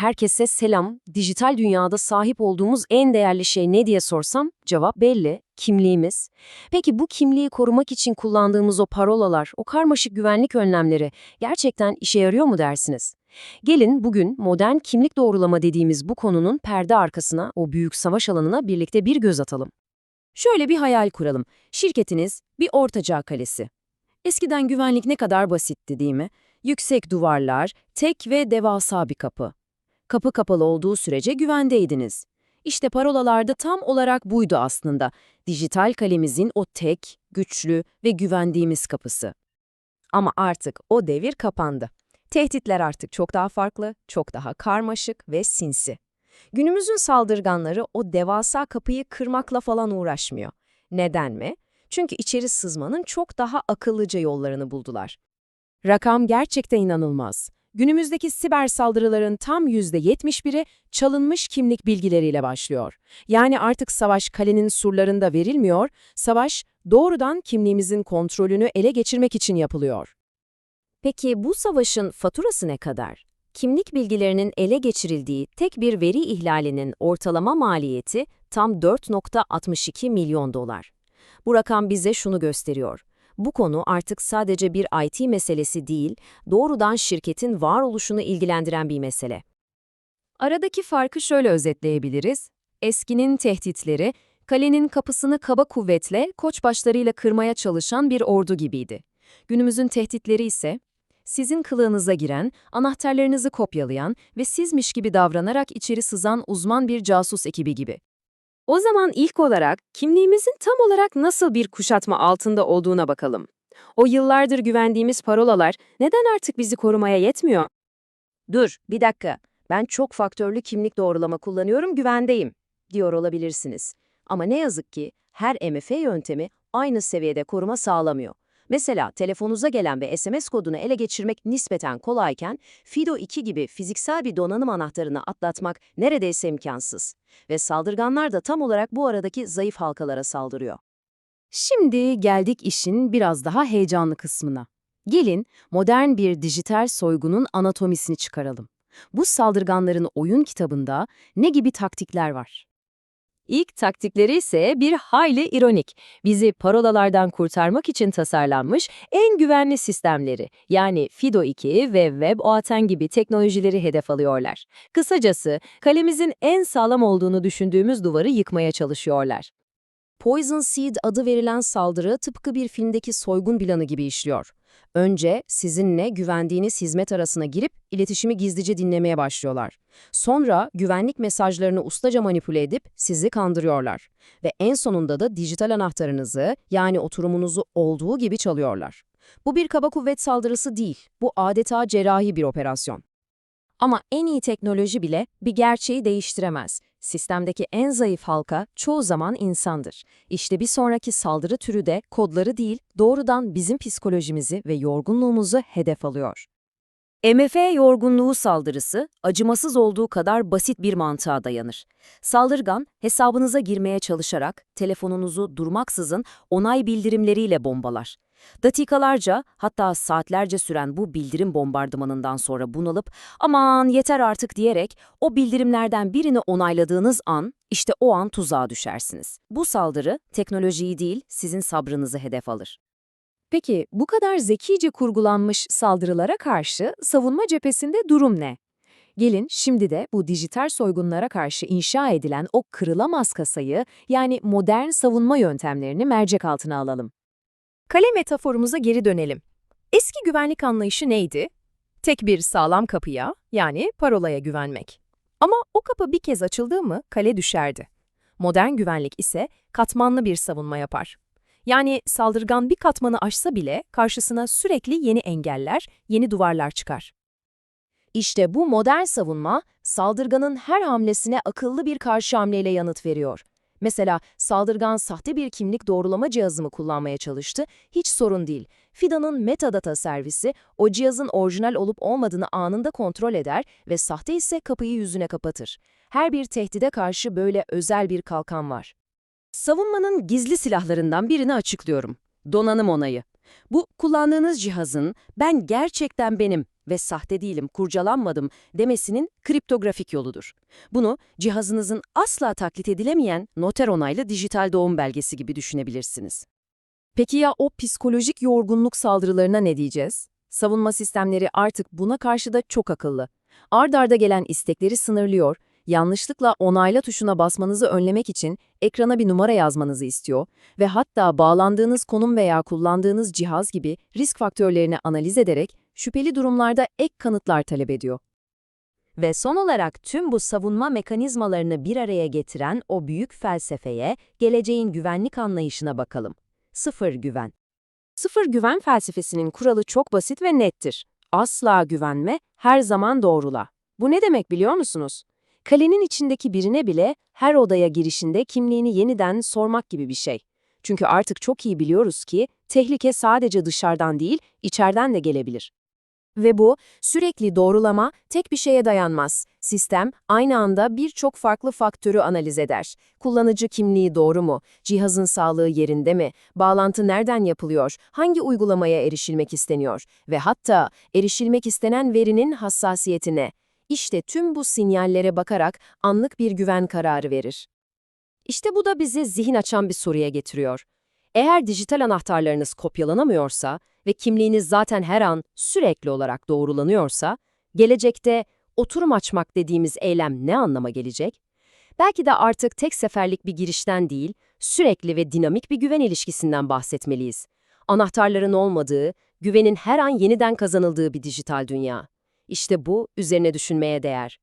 Herkese selam. Dijital dünyada sahip olduğumuz en değerli şey ne diye sorsam cevap belli. Kimliğimiz. Peki bu kimliği korumak için kullandığımız o parolalar, o karmaşık güvenlik önlemleri gerçekten işe yarıyor mu dersiniz? Gelin bugün modern kimlik doğrulama dediğimiz bu konunun perde arkasına, o büyük savaş alanına birlikte bir göz atalım. Şöyle bir hayal kuralım. Şirketiniz bir ortaçağ kalesi. Eskiden güvenlik ne kadar basitti değil mi? Yüksek duvarlar, tek ve devasa bir kapı. Kapı kapalı olduğu sürece güvendeydiniz. İşte parolalarda tam olarak buydu aslında. Dijital kalemizin o tek, güçlü ve güvendiğimiz kapısı. Ama artık o devir kapandı. Tehditler artık çok daha farklı, çok daha karmaşık ve sinsi. Günümüzün saldırganları o devasa kapıyı kırmakla falan uğraşmıyor. Neden mi? Çünkü içeri sızmanın çok daha akıllıca yollarını buldular. Rakam gerçekten inanılmaz. Günümüzdeki siber saldırıların tam %71'i çalınmış kimlik bilgileriyle başlıyor. Yani artık savaş kalenin surlarında verilmiyor, savaş doğrudan kimliğimizin kontrolünü ele geçirmek için yapılıyor. Peki bu savaşın faturası ne kadar? Kimlik bilgilerinin ele geçirildiği tek bir veri ihlalinin ortalama maliyeti tam 4.62 milyon dolar. Bu rakam bize şunu gösteriyor. Bu konu artık sadece bir IT meselesi değil, doğrudan şirketin varoluşunu ilgilendiren bir mesele. Aradaki farkı şöyle özetleyebiliriz. Eskinin tehditleri, kalenin kapısını kaba kuvvetle koçbaşlarıyla kırmaya çalışan bir ordu gibiydi. Günümüzün tehditleri ise, sizin kılığınıza giren, anahtarlarınızı kopyalayan ve sizmiş gibi davranarak içeri sızan uzman bir casus ekibi gibi. O zaman ilk olarak kimliğimizin tam olarak nasıl bir kuşatma altında olduğuna bakalım. O yıllardır güvendiğimiz parolalar neden artık bizi korumaya yetmiyor? Dur, bir dakika. Ben çok faktörlü kimlik doğrulama kullanıyorum, güvendeyim, diyor olabilirsiniz. Ama ne yazık ki her MFA yöntemi aynı seviyede koruma sağlamıyor. Mesela telefonunuza gelen ve SMS kodunu ele geçirmek nispeten kolayken, FIDO2 gibi fiziksel bir donanım anahtarını atlatmak neredeyse imkansız. Ve saldırganlar da tam olarak bu aradaki zayıf halkalara saldırıyor. Şimdi geldik işin biraz daha heyecanlı kısmına. Gelin modern bir dijital soygunun anatomisini çıkaralım. Bu saldırganların oyun kitabında ne gibi taktikler var? İlk taktikleri ise bir hayli ironik. Bizi parolalardan kurtarmak için tasarlanmış en güvenli sistemleri yani FIDO2 ve WebOAuthn gibi teknolojileri hedef alıyorlar. Kısacası kalemizin en sağlam olduğunu düşündüğümüz duvarı yıkmaya çalışıyorlar. Poison Seed adı verilen saldırı tıpkı bir filmdeki soygun planı gibi işliyor. Önce sizinle güvendiğiniz hizmet arasına girip iletişimi gizlice dinlemeye başlıyorlar. Sonra güvenlik mesajlarını ustaca manipüle edip sizi kandırıyorlar. Ve en sonunda da dijital anahtarınızı yani oturumunuzu olduğu gibi çalıyorlar. Bu bir kaba kuvvet saldırısı değil, bu adeta cerrahi bir operasyon. Ama en iyi teknoloji bile bir gerçeği değiştiremez. Sistemdeki en zayıf halka çoğu zaman insandır. İşte bir sonraki saldırı türü de kodları değil, doğrudan bizim psikolojimizi ve yorgunluğumuzu hedef alıyor. MF yorgunluğu saldırısı, acımasız olduğu kadar basit bir mantığa dayanır. Saldırgan, hesabınıza girmeye çalışarak telefonunuzu durmaksızın onay bildirimleriyle bombalar. Dakikalarca hatta saatlerce süren bu bildirim bombardımanından sonra bunalıp aman yeter artık diyerek o bildirimlerden birini onayladığınız an işte o an tuzağa düşersiniz. Bu saldırı teknolojiyi değil sizin sabrınızı hedef alır. Peki bu kadar zekice kurgulanmış saldırılara karşı savunma cephesinde durum ne? Gelin şimdi de bu dijital soygunlara karşı inşa edilen o kırılamaz kasayı yani modern savunma yöntemlerini mercek altına alalım. Kale metaforumuza geri dönelim. Eski güvenlik anlayışı neydi? Tek bir sağlam kapıya, yani parolaya güvenmek. Ama o kapı bir kez açıldığı mı kale düşerdi. Modern güvenlik ise katmanlı bir savunma yapar. Yani saldırgan bir katmanı aşsa bile karşısına sürekli yeni engeller, yeni duvarlar çıkar. İşte bu modern savunma, saldırganın her hamlesine akıllı bir karşı hamleyle yanıt veriyor. Mesela saldırgan sahte bir kimlik doğrulama cihazımı kullanmaya çalıştı, hiç sorun değil. FIDA'nın metadata servisi o cihazın orijinal olup olmadığını anında kontrol eder ve sahte ise kapıyı yüzüne kapatır. Her bir tehdide karşı böyle özel bir kalkan var. Savunmanın gizli silahlarından birini açıklıyorum. Donanım onayı. Bu kullandığınız cihazın ben gerçekten benim ve sahte değilim, kurcalanmadım demesinin kriptografik yoludur. Bunu cihazınızın asla taklit edilemeyen noter onaylı dijital doğum belgesi gibi düşünebilirsiniz. Peki ya o psikolojik yorgunluk saldırılarına ne diyeceğiz? Savunma sistemleri artık buna karşı da çok akıllı. Ard arda gelen istekleri sınırlıyor, yanlışlıkla onayla tuşuna basmanızı önlemek için ekrana bir numara yazmanızı istiyor ve hatta bağlandığınız konum veya kullandığınız cihaz gibi risk faktörlerini analiz ederek şüpheli durumlarda ek kanıtlar talep ediyor. Ve son olarak tüm bu savunma mekanizmalarını bir araya getiren o büyük felsefeye, geleceğin güvenlik anlayışına bakalım. Sıfır güven. Sıfır güven felsefesinin kuralı çok basit ve nettir. Asla güvenme, her zaman doğrula. Bu ne demek biliyor musunuz? Kalenin içindeki birine bile her odaya girişinde kimliğini yeniden sormak gibi bir şey. Çünkü artık çok iyi biliyoruz ki tehlike sadece dışarıdan değil, içeriden de gelebilir. Ve bu sürekli doğrulama tek bir şeye dayanmaz. Sistem aynı anda birçok farklı faktörü analiz eder. Kullanıcı kimliği doğru mu? Cihazın sağlığı yerinde mi? Bağlantı nereden yapılıyor? Hangi uygulamaya erişilmek isteniyor? Ve hatta erişilmek istenen verinin hassasiyeti ne? İşte tüm bu sinyallere bakarak anlık bir güven kararı verir. İşte bu da bizi zihin açan bir soruya getiriyor. Eğer dijital anahtarlarınız kopyalanamıyorsa ve kimliğiniz zaten her an sürekli olarak doğrulanıyorsa, gelecekte oturum açmak dediğimiz eylem ne anlama gelecek? Belki de artık tek seferlik bir girişten değil, sürekli ve dinamik bir güven ilişkisinden bahsetmeliyiz. Anahtarların olmadığı, güvenin her an yeniden kazanıldığı bir dijital dünya. İşte bu üzerine düşünmeye değer.